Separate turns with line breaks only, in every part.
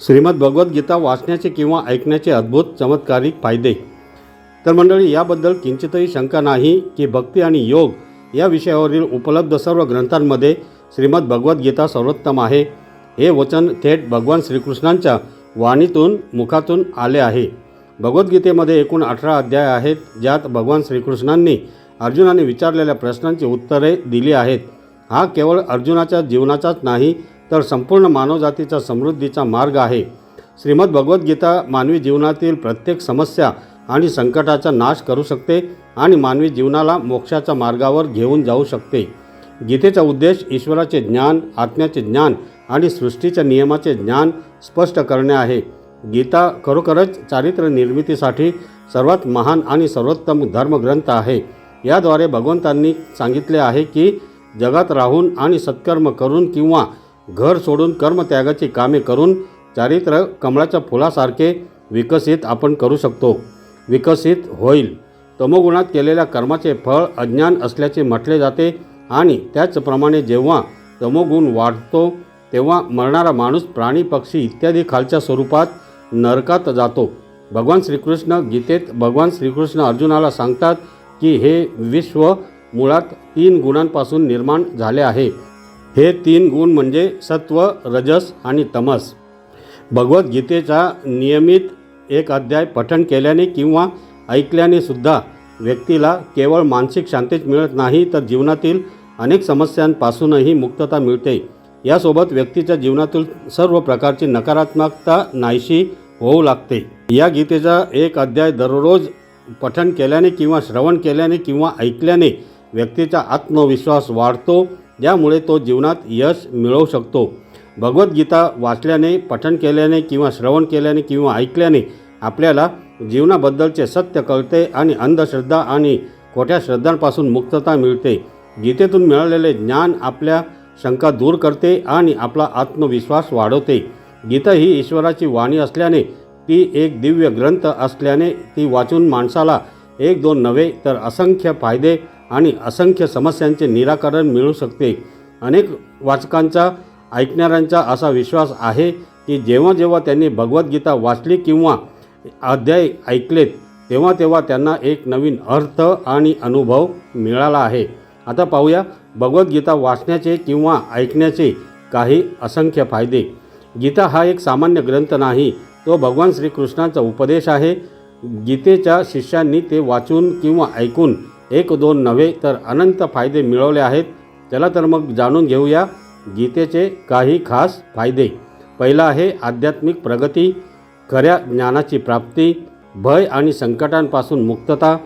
श्रीमद भगवद्गीता वाचण्याचे किंवा ऐकण्याचे अद्भुत चमत्कारिक फायदे. तर मंडळी याबद्दल किंचितही शंका नाही की भक्ती आणि योग या विषयावरील उपलब्ध सर्व ग्रंथांमध्ये श्रीमद भगवद्गीता सर्वोत्तम आहे. हे वचन थेट भगवान श्रीकृष्णांच्या वाणीतून मुखातून आले आहे. भगवद्गीतेमध्ये एकूण अठरा अध्याय आहेत ज्यात भगवान श्रीकृष्णांनी अर्जुनाने विचारलेल्या प्रश्नांची उत्तरे दिली आहेत. हा केवळ अर्जुनाच्या जीवनाचाच नाही तर संपूर्ण मानवजातीचा समृद्धीचा मार्ग आहे. श्रीमद भगवद्गीता मानवी जीवनातील प्रत्येक समस्या आणि संकटाचा नाश करू शकते आणि मानवी जीवनाला मोक्षाच्या मार्गावर घेऊन जाऊ शकते. गीतेचा उद्देश ईश्वराचे ज्ञान आत्म्याचे ज्ञान आणि सृष्टीच्या नियमाचे ज्ञान स्पष्ट करणे आहे. गीता खरोखरच चारित्र्य निर्मितीसाठी सर्वात महान आणि सर्वोत्तम धर्मग्रंथ आहे. याद्वारे भगवंतांनी सांगितले आहे की जगात राहून आणि सत्कर्म करून किंवा घर सोडून कर्मत्यागाची कामे करून चारित्र्य कमळाच्या फुलासारखे विकसित आपण करू शकतो. विकसित होईल. तमोगुणात केलेल्या कर्माचे फळ अज्ञान असल्याचे म्हटले जाते आणि त्याचप्रमाणे जेव्हा तमोगुण वाढतो तेव्हा मरणारा माणूस प्राणी पक्षी इत्यादी खालच्या स्वरूपात नरकात जातो. भगवान श्रीकृष्ण गीतेत भगवान श्रीकृष्ण अर्जुनाला सांगतात की हे विश्व मुळात तीन गुणांपासून निर्माण झाले आहे. हे तीन गुण म्हणजे सत्व रजस आणि तमस. भगवद्गीतेचा नियमित एक अध्याय पठण केल्याने किंवा ऐकल्याने सुद्धा व्यक्तीला केवळ मानसिक शांतीच मिळत नाही तर जीवनातील अनेक समस्यांपासूनही मुक्तता मिळते. यासोबत व्यक्तीच्या जीवनातील सर्व प्रकारची नकारात्मकता नाहीशी होऊ लागते. या गीतेचा एक अध्याय दररोज पठण केल्याने किंवा श्रवण केल्याने किंवा ऐकल्याने व्यक्तीचा आत्मविश्वास वाढतो. ज्यामुळे तो जीवनात यश मिळवू शकतो. भगवद्गीता वाचल्याने पठण केल्याने किंवा श्रवण केल्याने किंवा ऐकल्याने आपल्याला जीवनाबद्दलचे सत्य कळते आणि अंधश्रद्धा आणि खोट्या श्रद्धांपासून मुक्तता मिळते. गीतेतून मिळालेले ज्ञान आपल्या शंका दूर करते आणि आपला आत्मविश्वास वाढवते. गीता ही ईश्वराची वाणी असल्याने ती एक दिव्य ग्रंथ असल्याने ती वाचून माणसाला एक दोन नव्हे तर असंख्य फायदे आणि असंख्य समस्यांचे निराकरण मिळू शकते. अनेक वाचकांचा ऐकणाऱ्यांचा असा विश्वास आहे की जेव्हा जेव्हा त्यांनी भगवद्गीता वाचली किंवा अध्याय ऐकलेत तेव्हा तेव्हा त्यांना एक नवीन अर्थ आणि अनुभव मिळाला आहे. आता पाहूया भगवद्गीता वाचण्याचे किंवा ऐकण्याचे काही असंख्य फायदे. गीता हा एक सामान्य ग्रंथ नाही तो भगवान श्रीकृष्णाचा उपदेश आहे. गीतेच्या शिष्यांनी ते वाचून किंवा ऐकून एक दोन नव्हे तर अनंत फायदे मिळवले आहेत. चला तर मग जाणून घेऊया गीतेचे काही खास फायदे. पहिला आहे आध्यात्मिक प्रगती खऱ्या ज्ञानाची प्राप्ती भय आणि संकटांपासून मुक्तता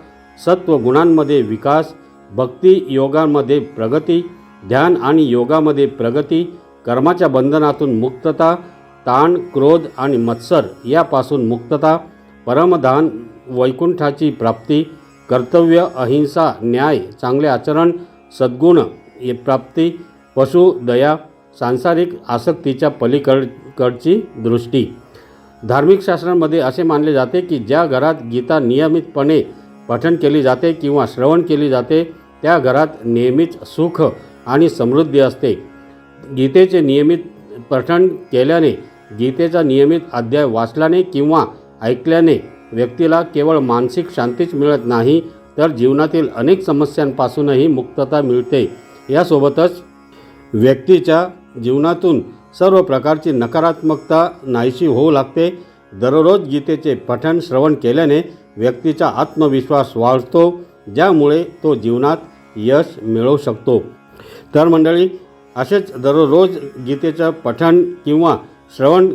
सत्व गुणांमध्ये विकास भक्ती योगामध्ये प्रगती ध्यान आणि योगामध्ये प्रगती कर्माच्या बंधनातून मुक्तता ताण क्रोध आणि मत्सर यापासून मुक्तता परमधान वैकुंठाची प्राप्ती कर्तव्य अहिंसा न्याय चांगले आचरण सद्गुण प्राप्ती पशु दया सांसारिक आसक्तीच्या पलीकड कडची दृष्टी. धार्मिक शास्त्रांमध्ये असे मानले जाते की ज्या घरात गीता नियमितपणे पठण केली जाते किंवा श्रवण केली जाते त्या घरात नेहमीच सुख आणि समृद्धी असते. गीतेचे नियमित पठण केल्याने गीतेचा नियमित अध्याय वाचल्याने किंवा ऐकल्याने व्यक्तीला केवळ मानसिक शांतीच मिळत नाही तर जीवनातील अनेक समस्यांपासूनही मुक्तता मिळते. यासोबतच व्यक्तीच्या जीवनातून सर्व प्रकारची नकारात्मकता नाहीशी होऊ लागते. दररोज गीतेचे पठण श्रवण केल्याने व्यक्तीचा आत्मविश्वास वाढतो ज्यामुळे तो जीवनात यश मिळवू शकतो. तर मंडळी असेच दररोज गीतेचं पठण किंवा श्रवण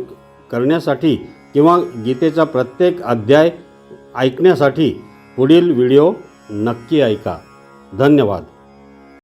करण्यासाठी किंवा गीतेचा प्रत्येक अध्याय ऐकण्यासाठी पुढील व्हिडिओ नक्की ऐका. धन्यवाद.